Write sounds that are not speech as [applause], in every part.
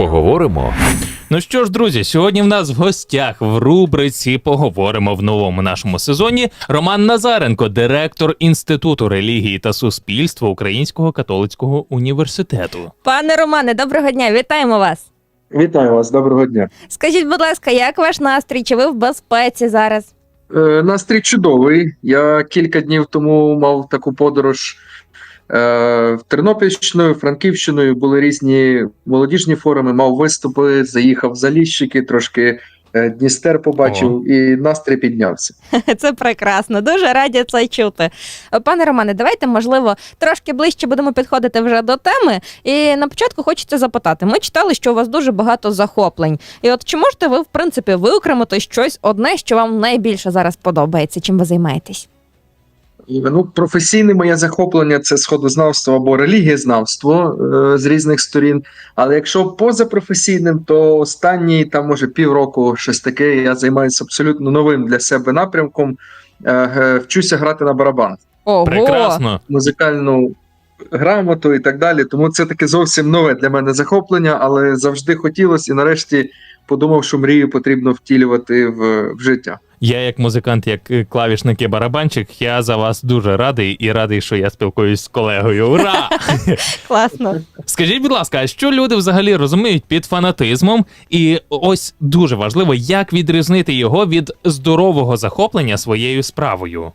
Поговоримо. Ну що ж, друзі, сьогодні в нас в гостях в рубриці Поговоримо в новому нашому сезоні Роман Назаренко, директор Інституту релігії та суспільства Українського католицького університету. Пане Романе, доброго дня, вітаємо вас. Вітаю вас, доброго дня. Скажіть, будь ласка, як ваш настрій? Чи ви в безпеці зараз? Е, настрій чудовий. Я кілька днів тому мав таку подорож е, Тернопільщиною, Франківщиною. Були різні молодіжні форуми, мав виступи, заїхав в Заліщики, трошки е, Дністер побачив, і настрій піднявся. [laughs] Це прекрасно, дуже раді це чути. Пане Романе, давайте, можливо, трошки ближче будемо підходити вже до теми. І на початку хочеться запитати: ми читали, що у вас дуже багато захоплень. І от чи можете ви, в принципі, виокремити щось одне, що вам найбільше зараз подобається, чим ви займаєтесь? І, Ну, професійне моє захоплення це сходознавство або релігієзнавство е, з різних сторін. Але якщо поза професійним, то останні там може півроку щось таке. Я займаюся абсолютно новим для себе напрямком. Е, е, вчуся грати на барабанах. Ого! Прекрасно. музикальну грамоту і так далі. Тому це таке зовсім нове для мене захоплення, але завжди хотілося і нарешті подумав, що мрію потрібно втілювати в, в життя. Я, як музикант, як е, клавішник і барабанчик, я за вас дуже радий і радий, що я спілкуюсь з колегою. Ура! [laughs] Класно. Скажіть, будь ласка, а що люди взагалі розуміють під фанатизмом? І ось дуже важливо, як відрізнити його від здорового захоплення своєю справою.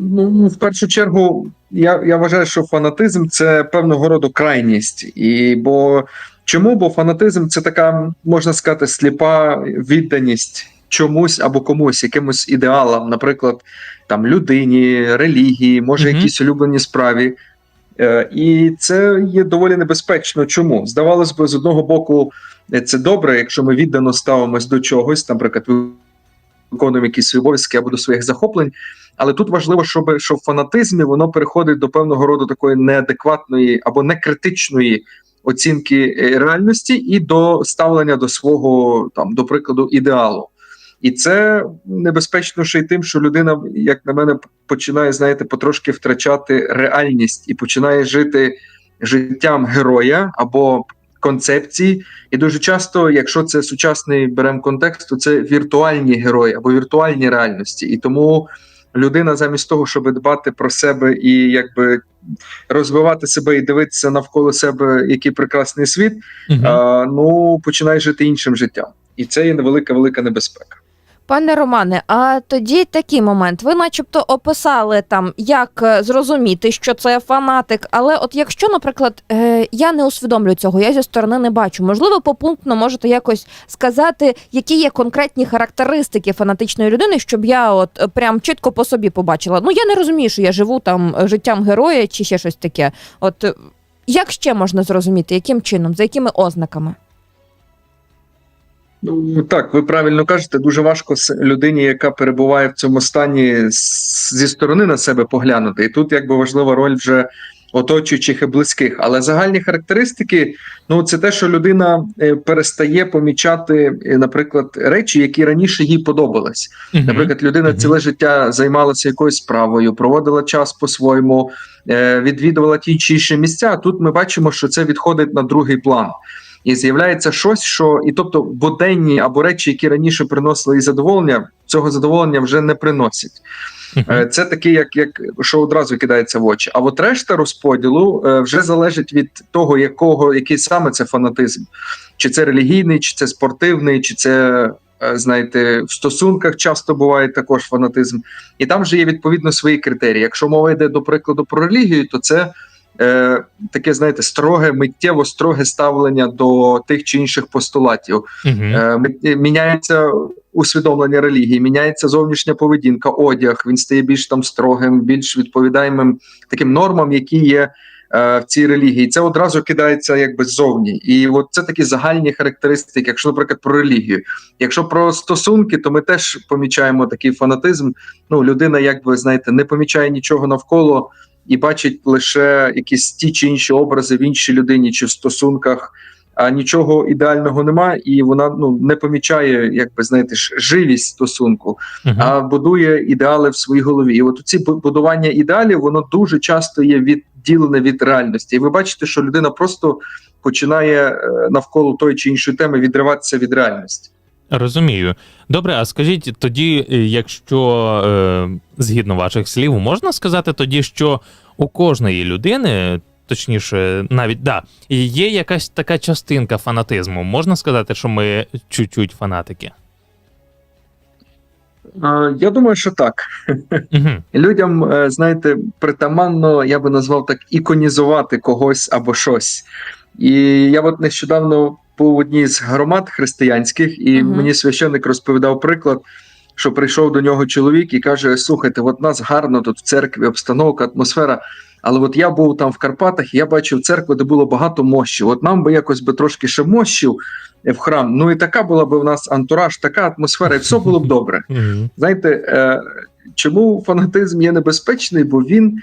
Ну, в першу чергу, я, я вважаю, що фанатизм це певного роду крайність. І бо чому? Бо фанатизм це така, можна сказати, сліпа відданість чомусь або комусь, якимось ідеалам, наприклад, там людині, релігії, може, Мгм. якісь улюблені справі. Е, і це є доволі небезпечно. Чому? Здавалось би, з одного боку, е, це добре, якщо ми віддано ставимось до чогось, наприклад, виконуємо якісь обов'язки або до своїх захоплень. Але тут важливо, щоб, щоб в фанатизмі воно переходить до певного роду такої неадекватної або некритичної оцінки е, реальності і до ставлення до свого, там, до прикладу, ідеалу. І це небезпечно ще й тим, що людина, як на мене, починає, знаєте, потрошки втрачати реальність і починає жити життям героя або концепції. І дуже часто, якщо це сучасний беремо контекст, то це віртуальні герої або віртуальні реальності. І тому людина, замість того, щоб дбати про себе і якби розвивати себе і дивитися навколо себе, який прекрасний світ, угу. а, ну починає жити іншим життям. І це є невелика велика небезпека. Пане Романе, а тоді такий момент. Ви, начебто, описали там, як е, зрозуміти, що це фанатик. Але от якщо, наприклад, е, я не усвідомлю цього, я зі сторони не бачу. Можливо, попунктно можете якось сказати, які є конкретні характеристики фанатичної людини, щоб я от е, прям чітко по собі побачила. Ну я не розумію, що я живу там життям героя чи ще щось таке. От як ще можна зрозуміти, яким чином, за якими ознаками? Ну так, ви правильно кажете, дуже важко людині, яка перебуває в цьому стані, зі сторони на себе поглянути. І тут якби важлива роль вже оточуючих і близьких. Але загальні характеристики, ну це те, що людина е, перестає помічати, е, наприклад, речі, які раніше їй подобались. Наприклад, людина ціле життя займалася якоюсь справою, проводила час по-своєму, е, відвідувала ті чи інші місця. Тут ми бачимо, що це відходить на другий план. І з'являється щось, що і тобто буденні або речі, які раніше приносили їй задоволення, цього задоволення вже не приносять. Е, Це таке, як, як що одразу кидається в очі. А от решта розподілу е, вже залежить від того, якого який саме це фанатизм, чи це релігійний, чи це спортивний, чи це. е, Знаєте, в стосунках часто буває також фанатизм, і там вже є відповідно свої критерії. Якщо мова йде до прикладу про релігію, то це е, таке, знаєте, строге, миттєво строге ставлення до тих чи інших постулатів. Мгм. Е, Міняється усвідомлення релігії, міняється зовнішня поведінка, одяг. Він стає більш там строгим, більш відповідаємим таким нормам, які є е, в цій релігії. Це одразу кидається якби ззовні. І от це такі загальні характеристики, якщо, наприклад, про релігію. Якщо про стосунки, то ми теж помічаємо такий фанатизм. Ну, людина, якби знаєте, не помічає нічого навколо. І бачить лише якісь ті чи інші образи в іншій людині чи в стосунках, а нічого ідеального нема, і вона ну не помічає, як би знаєте, ж, живість стосунку, Мгм. а будує ідеали в своїй голові. І от ці будування ідеалів воно дуже часто є відділене від реальності. І ви бачите, що людина просто починає е, навколо тої чи іншої теми відриватися від реальності. Розумію. Добре, а скажіть тоді, е, якщо е, згідно ваших слів, можна сказати тоді, що у кожної людини, точніше, навіть да, є якась така частинка фанатизму. Можна сказати, що ми чуть-чуть фанатики? Я думаю, що так. Угу. [laughs] Людям, е, знаєте, притаманно, я би назвав так, іконізувати когось або щось. І я от нещодавно був в одній з громад християнських, і Мгм. мені священник розповідав приклад, що прийшов до нього чоловік і каже: Слухайте, от нас гарно тут в церкві, обстановка, атмосфера. Але от я був там в Карпатах, і я бачив церкву, де було багато мощів. От нам би якось би трошки ще мощів в храм. Ну і така була б у нас антураж, така атмосфера, і все було б добре. Угу. Знаєте, е, чому фанатизм є небезпечний? Бо він, е,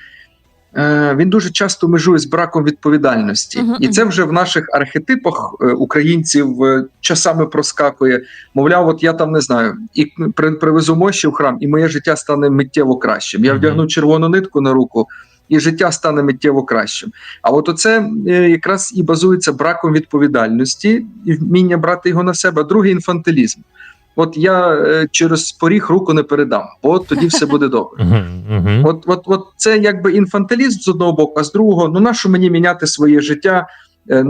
він дуже часто межує з браком відповідальності. Мгм, І це вже в наших архетипах е, українців е, часами проскакує. Мовляв, от я там не знаю, і при, привезу мощі в храм, і моє життя стане миттєво кращим. Я вдягну червону нитку на руку. І життя стане миттєво кращим. А от оце е, якраз і базується браком відповідальності і вміння брати його на себе. Другий інфантилізм. От я е, через поріг руку не передам, бо тоді все буде добре. [laughs] От, от, от це якби інфантилізм з одного боку, а з другого, ну нащо мені міняти своє життя? Е,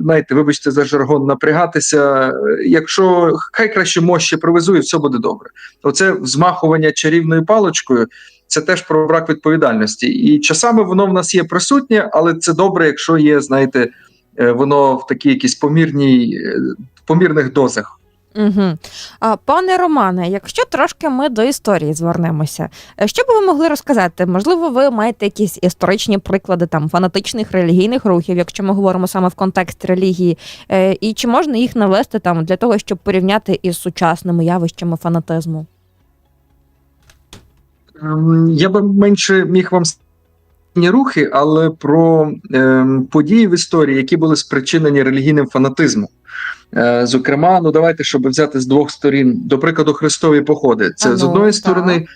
Знаєте, вибачте за жаргон, напрягатися. Е, Якщо хай краще мощі привезу, і все буде добре. Оце взмахування чарівною паличкою. Це теж про брак відповідальності. І часами воно в нас є присутнє, але це добре, якщо є, знаєте, воно в такій якійсь помірній, помірних дозах. Угу. А, пане Романе, якщо трошки ми до історії звернемося, е, що би ви могли розказати? Можливо, ви маєте якісь історичні приклади там фанатичних релігійних рухів, якщо ми говоримо саме в контексті релігії, е, і чи можна їх навести там для того, щоб порівняти із сучасними явищами фанатизму? Ем, Я би менше міг вам рухи, але про е, події в історії, які були спричинені релігійним фанатизмом. Е, зокрема, ну давайте, щоб взяти з двох сторін, до прикладу, хрестові походи. Це А з ну, одної сторони,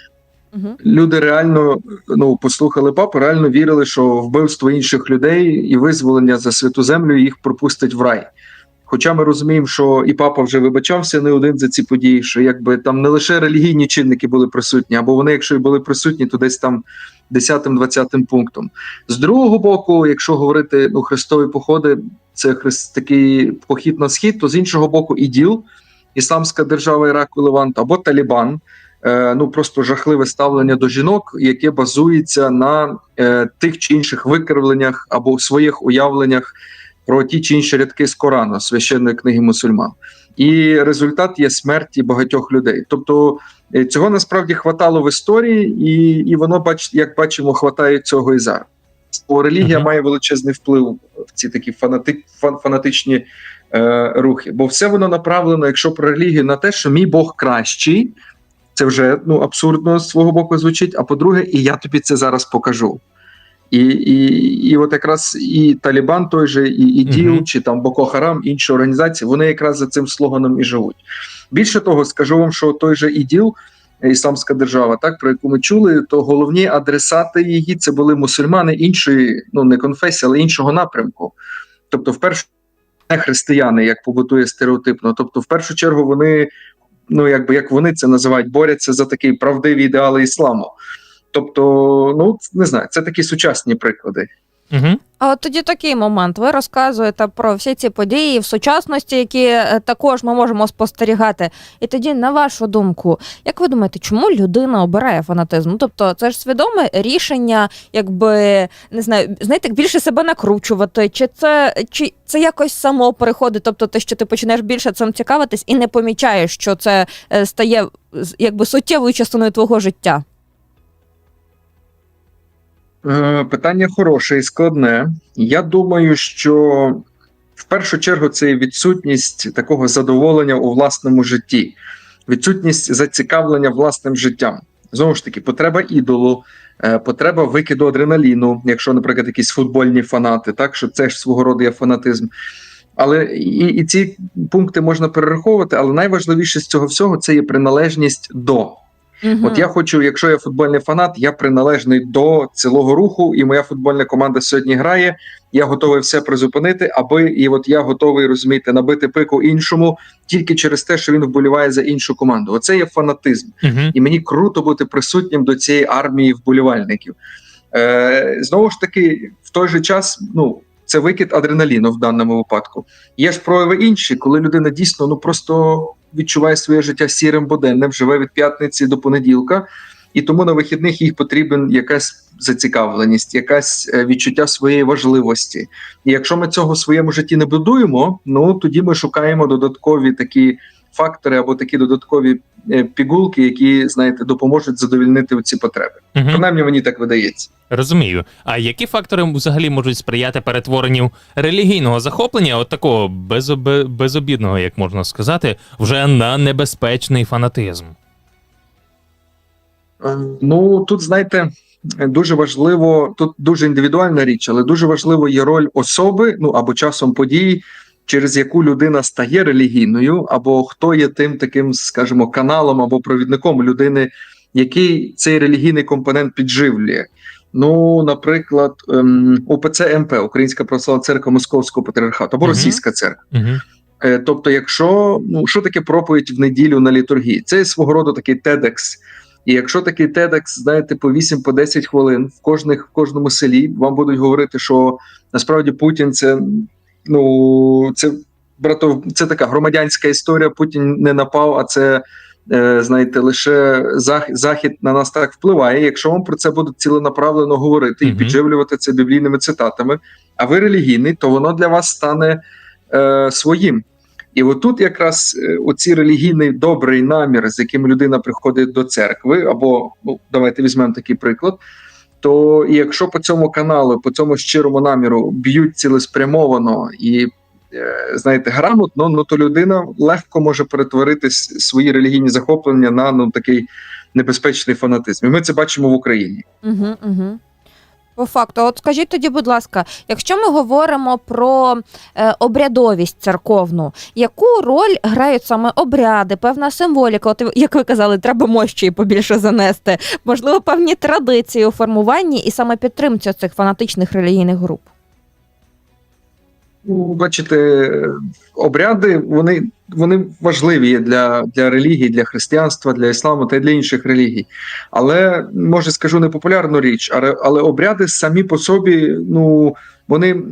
люди реально ну послухали папу, реально вірили, що вбивство інших людей і визволення за святу землю їх пропустить в рай. Хоча ми розуміємо, що і папа вже вибачався не один за ці події, що якби там не лише релігійні чинники були присутні, або вони, якщо і були присутні, то десь там 10-20 пунктом. З другого боку, якщо говорити ну, хрестові походи, це хрест такий похід на схід, то з іншого боку, іділ, Ісламська держава Іраку Левант або Талібан. Е, ну просто жахливе ставлення до жінок, яке базується на е, тих чи інших викривленнях або своїх уявленнях про ті чи інші рядки з Корану, священної книги мусульман. І результат є смерті багатьох людей. Тобто е, цього насправді хватало в історії, і, і воно, бач, як бачимо, хватає цього і зараз. Бо релігія Мгм. має величезний вплив в ці такі фанати, фан, фанатичні е, рухи. Бо все воно направлено, якщо про релігію, на те, що мій Бог кращий, це вже ну абсурдно з свого боку звучить. А по-друге, і я тобі це зараз покажу. І, і, і от якраз і Талібан, той же, і ІДІЛ, Мгм. чи там Боко Харам, інші організації, вони якраз за цим слоганом і живуть. Більше того, скажу вам, що той же ІДІЛ, е, Ісламська держава, так про яку ми чули, то головні адресати її це були мусульмани іншої, ну не конфесії, але іншого напрямку. Тобто, в першу не християни, як побутує стереотипно. Тобто, в першу чергу, вони, ну якби як вони це називають, борються за такі правдиві ідеали ісламу. Тобто, ну не знаю, це такі сучасні приклади. Угу. А от тоді такий момент. Ви розказуєте про всі ці події в сучасності, які е, також ми можемо спостерігати. І тоді, на вашу думку, як ви думаєте, чому людина обирає фанатизм? Ну, тобто, це ж свідоме рішення, якби не знаю, знаєте, більше себе накручувати, чи це чи це якось само переходить? Тобто, те, що ти починаєш більше цим цікавитись і не помічаєш, що це е, стає якби суттєвою частиною твого життя? Е, Питання хороше і складне. Я думаю, що в першу чергу це відсутність такого задоволення у власному житті, відсутність зацікавлення власним життям. Знову ж таки, потреба ідолу, е, потреба викиду адреналіну, якщо, наприклад, якісь футбольні фанати, так що це ж свого роду є фанатизм. Але і, і ці пункти можна перераховувати, але найважливіше з цього всього це є приналежність до. Мгм. От я хочу, якщо я футбольний фанат, я приналежний до цілого руху, і моя футбольна команда сьогодні грає. Я готовий все призупинити, аби і от я готовий розуміти набити пику іншому тільки через те, що він вболіває за іншу команду. Оце є фанатизм, Угу. і мені круто бути присутнім до цієї армії вболівальників. Е, знову ж таки, в той же час, ну. Це викид адреналіну в даному випадку. Є ж прояви інші, коли людина дійсно ну просто відчуває своє життя сірим буденним, живе від п'ятниці до понеділка, і тому на вихідних їй потрібен якась зацікавленість, якась е, відчуття своєї важливості. І якщо ми цього в своєму житті не будуємо, ну тоді ми шукаємо додаткові такі фактори або такі додаткові е, пігулки, які знаєте допоможуть задовільнити ці потреби. Угу. Принаймні мені так видається. Розумію. А які фактори взагалі можуть сприяти перетворенню релігійного захоплення, от такого безобе- безобідного, як можна сказати, вже на небезпечний фанатизм? Е, Ну тут знаєте, дуже важливо, тут дуже індивідуальна річ, але дуже важливо є роль особи, ну або часом події, через яку людина стає релігійною, або хто є тим таким, скажімо, каналом або провідником людини, який цей релігійний компонент підживлює. Ну, наприклад, ем, УПЦ МП, Українська православна церква Московського патріархату або Російська церква. Угу. Е, Тобто, якщо ну що таке проповідь в неділю на літургії? Це свого роду такий TEDx. І якщо такий TEDx, знаєте, по 8 по 10 хвилин в кожних в кожному селі вам будуть говорити, що насправді Путін це ну це братов, це така громадянська історія. Путін не напав, а це. е, Знаєте, лише захід на нас так впливає. Якщо вам про це будуть ціленаправлено говорити і Мгм. підживлювати це біблійними цитатами, а ви релігійний, то воно для вас стане е, своїм. І отут якраз е, оці релігійний добрий намір, з яким людина приходить до церкви, або ну давайте візьмемо такий приклад. То якщо по цьому каналу, по цьому щирому наміру б'ють цілеспрямовано і е, знаєте, грамотно, ну то людина легко може перетворити свої релігійні захоплення на ну такий небезпечний фанатизм. І ми це бачимо в Україні. Угу, угу. По факту, от скажіть тоді, будь ласка, якщо ми говоримо про е, обрядовість церковну, яку роль грають саме обряди, певна символіка? От як ви казали, треба мощі побільше занести, можливо, певні традиції у формуванні і саме підтримці цих фанатичних релігійних груп. Ну, бачите, обряди вони, вони важливі для, для релігії, для християнства, для ісламу та й для інших релігій. Але може скажу непопулярну річ, але, але обряди самі по собі, ну вони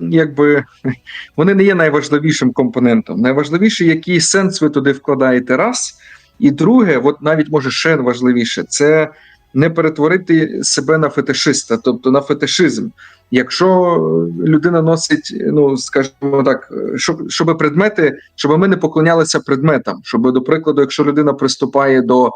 якби [laughs] вони не є найважливішим компонентом. Найважливіше, який сенс ви туди вкладаєте раз. І друге, от навіть може ще важливіше, це не перетворити себе на фетишиста, тобто на фетишизм. Якщо людина носить, ну скажімо так, щоб, щоб предмети, щоб ми не поклонялися предметам, щоб, до прикладу, якщо людина приступає до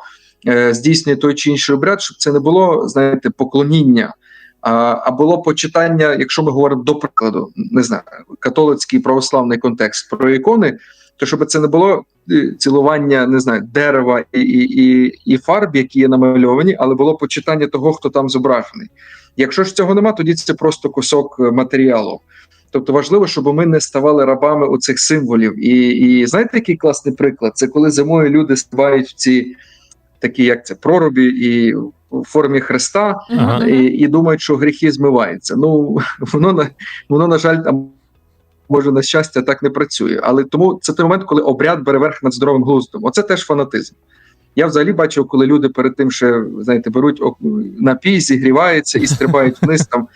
е, здійснення той чи інший обряд, щоб це не було, знаєте, поклоніння, а було почитання, якщо ми говоримо до прикладу, не знаю, католицький православний контекст про ікони, то щоб це не було е, цілування, не знаю, дерева і, і, і, і фарб, які є намальовані, але було почитання того, хто там зображений. Якщо ж цього нема, тоді це просто кусок е, матеріалу. Тобто важливо, щоб ми не ставали рабами у цих символів. І, і знаєте, який класний приклад? Це коли зимою люди стрибають в ці такі, як це, прорубі і в формі хреста, Ага. і, і думають, що гріхи змиваються. Ну [laughs] воно на воно, на жаль, там може на щастя так не працює. Але тому це той момент, коли обряд бере верх над здоровим глуздом. Оце теж фанатизм. Я взагалі бачив, коли люди перед тим, ще знаєте, беруть напій, зігріваються і стрибають вниз там.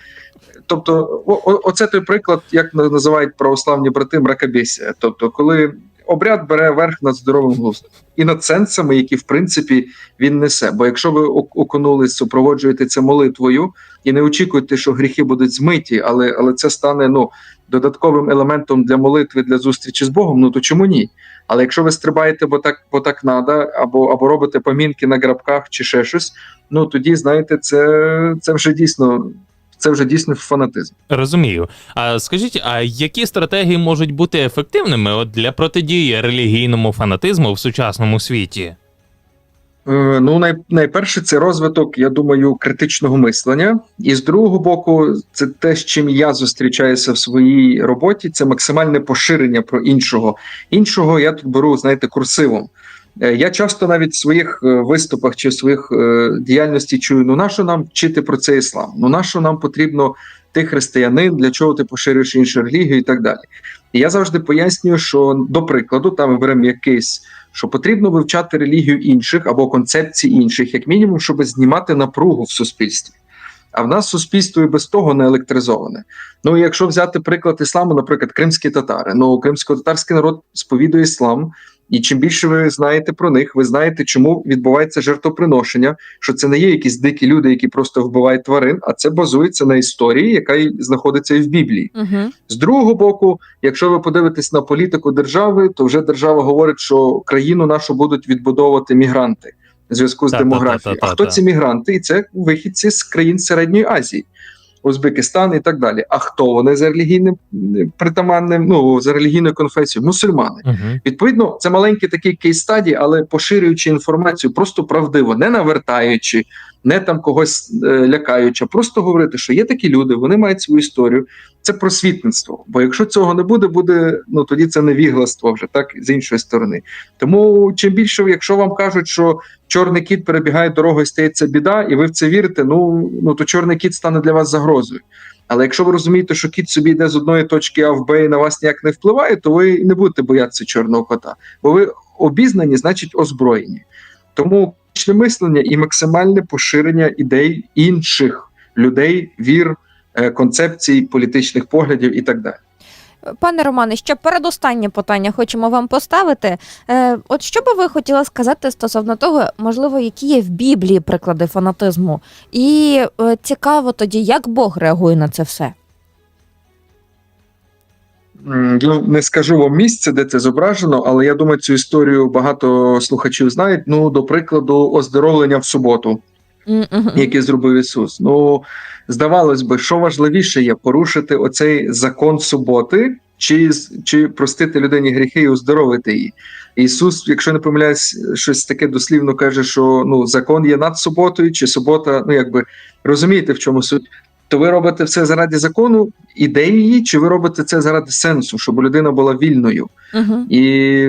Тобто, о- оце той приклад, як називають православні брати мракобесія. Тобто, коли обряд бере верх над здоровим глуздом і над сенсами, які в принципі він несе. Бо якщо ви ок- окунулись, супроводжуєте це молитвою і не очікуєте, що гріхи будуть змиті, але, але це стане ну додатковим елементом для молитви, для зустрічі з Богом, ну то чому ні? Але якщо ви стрибаєте, бо так, бо так надо, або, або робите помінки на грабках чи ще щось, ну тоді знаєте, це, це вже дійсно. Це вже дійсно фанатизм. Розумію. А скажіть, а які стратегії можуть бути ефективними от для протидії релігійному фанатизму в сучасному світі? Е, Ну, най, найперше, це розвиток, я думаю, критичного мислення. І з другого боку, це те, з чим я зустрічаюся в своїй роботі, це максимальне поширення про іншого. Іншого я тут беру, знаєте, курсивом. Е, Я часто навіть в своїх е, виступах чи в своїх е, діяльності чую: ну нащо нам вчити про цей іслам? Ну нащо нам потрібно ти християнин, для чого ти поширюєш іншу релігію і так далі. І я завжди пояснюю, що до прикладу, там ми беремо якийсь, що потрібно вивчати релігію інших або концепції інших, як мінімум, щоб знімати напругу в суспільстві. А в нас суспільство і без того не електризоване. Ну, якщо взяти приклад ісламу, наприклад, кримські татари. Ну, кримсько-татарський народ сповідує іслам, і чим більше ви знаєте про них, ви знаєте, чому відбувається жертвоприношення, що це не є якісь дикі люди, які просто вбивають тварин, а це базується на історії, яка знаходиться і в Біблії. Угу. З другого боку, якщо ви подивитесь на політику держави, то вже держава говорить, що країну нашу будуть відбудовувати мігранти в зв'язку з демографією. А хто ці мігранти? І це вихідці з країн середньої Азії. Узбекистан і так далі. А хто вони за релігійним притаманним, ну за релігійною конфесією? Мусульмани. Угу. Відповідно, це маленький такий кейс стадії, але поширюючи інформацію просто правдиво, не навертаючи, не там когось е, лякаючи, а просто говорити, що є такі люди, вони мають свою історію. Це просвітництво. Бо якщо цього не буде, буде ну тоді це невігластво вже так з іншої сторони. Тому чим більше, якщо вам кажуть, що чорний кіт перебігає дорогу і стається біда, і ви в це вірите, ну ну то чорний кіт стане для вас загрозою. Але якщо ви розумієте, що кіт собі йде з одної точки А в Б і на вас ніяк не впливає, то ви не будете боятися чорного кота. Бо ви обізнані, значить озброєні. Тому мислення і максимальне поширення ідей інших людей, вір, е, концепцій, політичних поглядів і так далі. Пане Романе, ще передостаннє питання хочемо вам поставити. Е, от що би ви хотіли сказати стосовно того, можливо, які є в Біблії приклади фанатизму? І е, цікаво тоді, як Бог реагує на це все. Я не скажу вам місце, де це зображено, але я думаю, цю історію багато слухачів знають. Ну, до прикладу, оздоровлення в суботу. М, мгм. які зробив Ісус. Ну здавалось би, що важливіше є порушити оцей закон суботи, чи, чи простити людині гріхи і оздоровити її. Ісус, якщо не помиляюсь, щось таке дослівно каже, що ну закон є над суботою, чи субота, ну якби розумієте, в чому суть. То ви робите все заради закону, ідеї, чи ви робите це заради сенсу, щоб людина була вільною? Мгм. І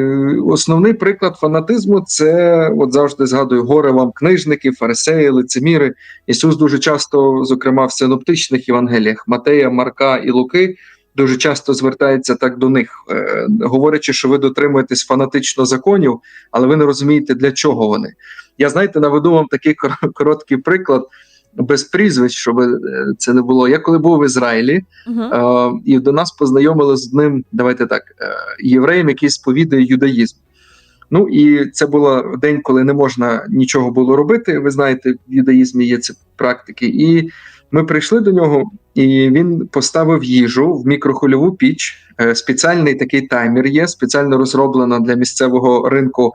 основний приклад фанатизму це от завжди згадую горе вам книжники, фарисеї, лицеміри. Ісус дуже часто, зокрема в синоптичних Євангеліях Матея, Марка і Луки, дуже часто звертається так до них, е, говорячи, що ви дотримуєтесь фанатично законів, але ви не розумієте, для чого вони. Я знаєте, наведу вам такий короткий приклад. Без прізвищ, щоб е, це не було. Я коли був в Ізраїлі, Мгм. Е, і до нас познайомили з одним, давайте так, е, євреєм, який сповідує юдаїзм. Ну і це був день, коли не можна нічого було робити. Ви знаєте, в юдаїзмі є ці практики. І ми прийшли до нього, і він поставив їжу в мікрохвильову піч. Е, Спеціальний такий таймер є, спеціально розроблена для місцевого ринку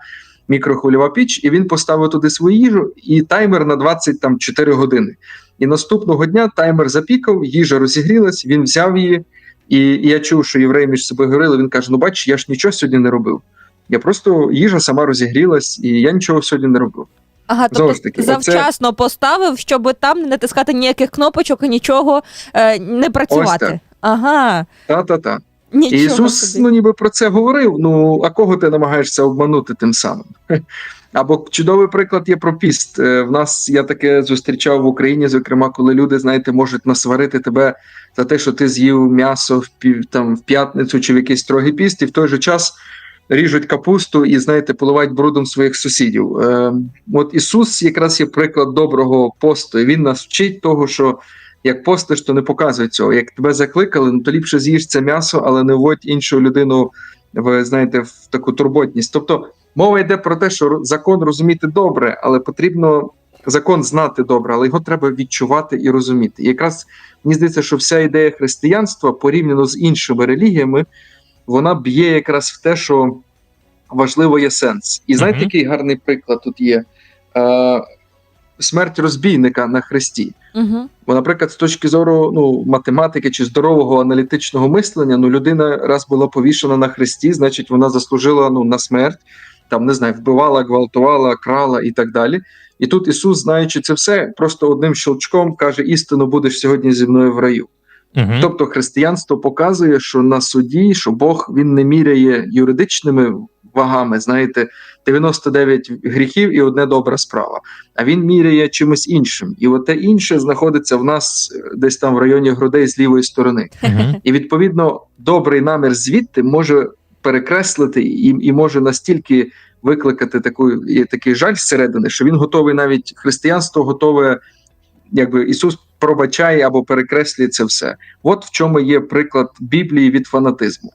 мікрохвильова піч, і він поставив туди свою їжу, і таймер на 24 години. І наступного дня таймер запікав, їжа розігрілась, він взяв її, і, і я чув, що євреї між собою говорили. Він каже: Ну, бач, я ж нічого сьогодні не робив. Я просто їжа сама розігрілась, і я нічого сьогодні не робив. Ага, тобто таки, завчасно поставив, щоб там не натискати ніяких кнопочок і нічого е, не працювати. так. Ага, Та-та-та. Нічого Ісус собі. ну, ніби про це говорив. Ну а кого ти намагаєшся обманути тим самим? [laughs] Або чудовий приклад є про піст. Е, В нас я таке зустрічав в Україні, зокрема, коли люди, знаєте, можуть насварити тебе за те, що ти з'їв м'ясо в пів там в п'ятницю чи в якийсь строгий піст, і в той же час ріжуть капусту і знаєте, поливають брудом своїх сусідів. Е, От Ісус якраз є приклад доброго посту. і Він нас вчить того, що як постиш, то не показуй цього. Як тебе закликали, ну то ліпше з'їж це м'ясо, але не вводь іншу людину в знаєте в таку турботність. Тобто мова йде про те, що закон розуміти добре, але потрібно закон знати добре, але його треба відчувати і розуміти. І якраз мені здається, що вся ідея християнства порівняно з іншими релігіями, вона б'є якраз в те, що важливо є сенс. І знаєте, який гарний приклад тут є? Е, смерть розбійника на хресті. Угу. Бо, наприклад, з точки зору ну, математики чи здорового аналітичного мислення, ну людина раз була повішена на хресті, значить, вона заслужила ну, на смерть, там не знаю, вбивала, гвалтувала, крала і так далі. І тут Ісус, знаючи це все, просто одним щелчком каже: істину будеш сьогодні зі мною в раю. Угу. Тобто християнство показує, що на суді, що Бог він не міряє юридичними вагами, знаєте, 99 гріхів і одне добра справа. А він міряє чимось іншим. І оте інше знаходиться в нас е, десь там в районі грудей з лівої сторони. І відповідно добрий намір звідти може перекреслити і, і може настільки викликати таку і такий жаль зсередини, що він готовий навіть християнство готове, якби Ісус пробачає або перекреслює це все. От в чому є приклад Біблії від фанатизму.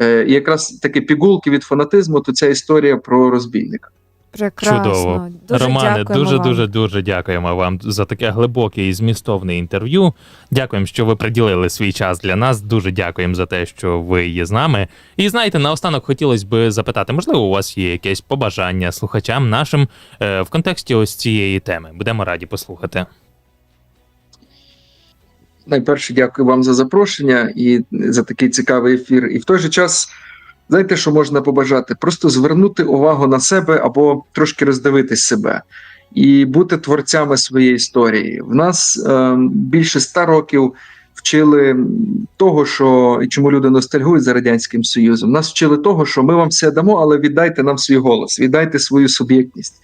Е, і якраз такі пігулки від фанатизму, то ця історія про розбійника. Прекрасно. Чудово. Дуже Романе, дуже вам. дуже дуже дякуємо вам за таке глибоке і змістовне інтерв'ю. Дякуємо, що ви приділили свій час для нас. Дуже дякуємо за те, що ви є з нами. І знаєте, наостанок хотілося б запитати, можливо, у вас є якесь побажання слухачам нашим е, в контексті ось цієї теми. Будемо раді послухати. Найперше, дякую вам за запрошення і за такий цікавий ефір. І в той же час, знаєте, що можна побажати? Просто звернути увагу на себе або трошки роздивитись себе і бути творцями своєї історії. В нас е, більше ста років вчили того, що і чому люди ностальгують за радянським союзом. Нас вчили того, що ми вам все дамо, але віддайте нам свій голос, віддайте свою суб'єктність.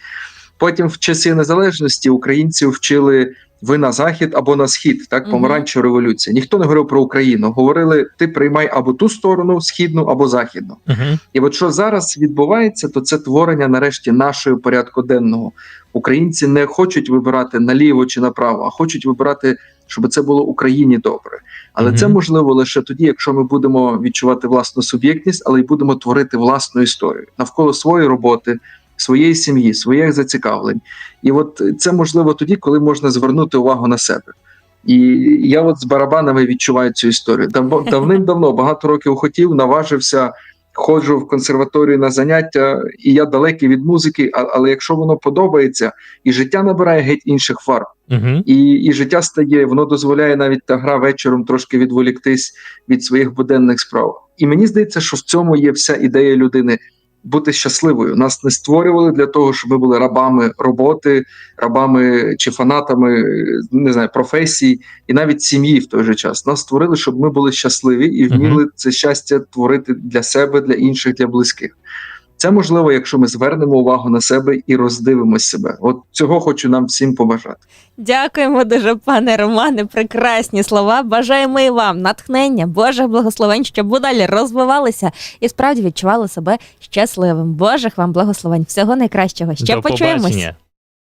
Потім, в часи незалежності, українців вчили ви на захід або на схід, так помаранчева революція. Ніхто не говорив про Україну. Говорили, ти приймай або ту сторону, східну, або західну. Угу. І от що зараз відбувається, то це творення нарешті нашого порядку денного. Українці не хочуть вибирати наліво чи направо, а хочуть вибирати, щоб це було Україні добре. Але це можливо лише тоді, якщо ми будемо відчувати власну суб'єктність, але й будемо творити власну історію навколо своєї роботи, своєї сім'ї, своїх зацікавлень. І от це можливо тоді, коли можна звернути увагу на себе. І я от з барабанами відчуваю цю історію. Дав- Давним-давно, багато років хотів, наважився, ходжу в консерваторію на заняття, і я далекий від музики, але якщо воно подобається, і життя набирає геть інших фарб, Угу. і, і життя стає, воно дозволяє навіть та гра вечором трошки відволіктись від своїх буденних справ. І мені здається, що в цьому є вся ідея людини. Бути щасливою. Нас не створювали для того, щоб ми були рабами роботи, рабами чи фанатами не знаю, професій і навіть сім'ї в той же час. Нас створили, щоб ми були щасливі і вміли це щастя творити для себе, для інших, для близьких. Це можливо, якщо ми звернемо увагу на себе і роздивимось себе. От цього хочу нам всім побажати. Дякуємо дуже, пане Романе. Прекрасні слова. Бажаємо і вам натхнення, Божих благословень, щоб ви далі розвивалися і справді відчували себе щасливим. Божих вам благословень. Всього найкращого. Ще До почуємось. побачення.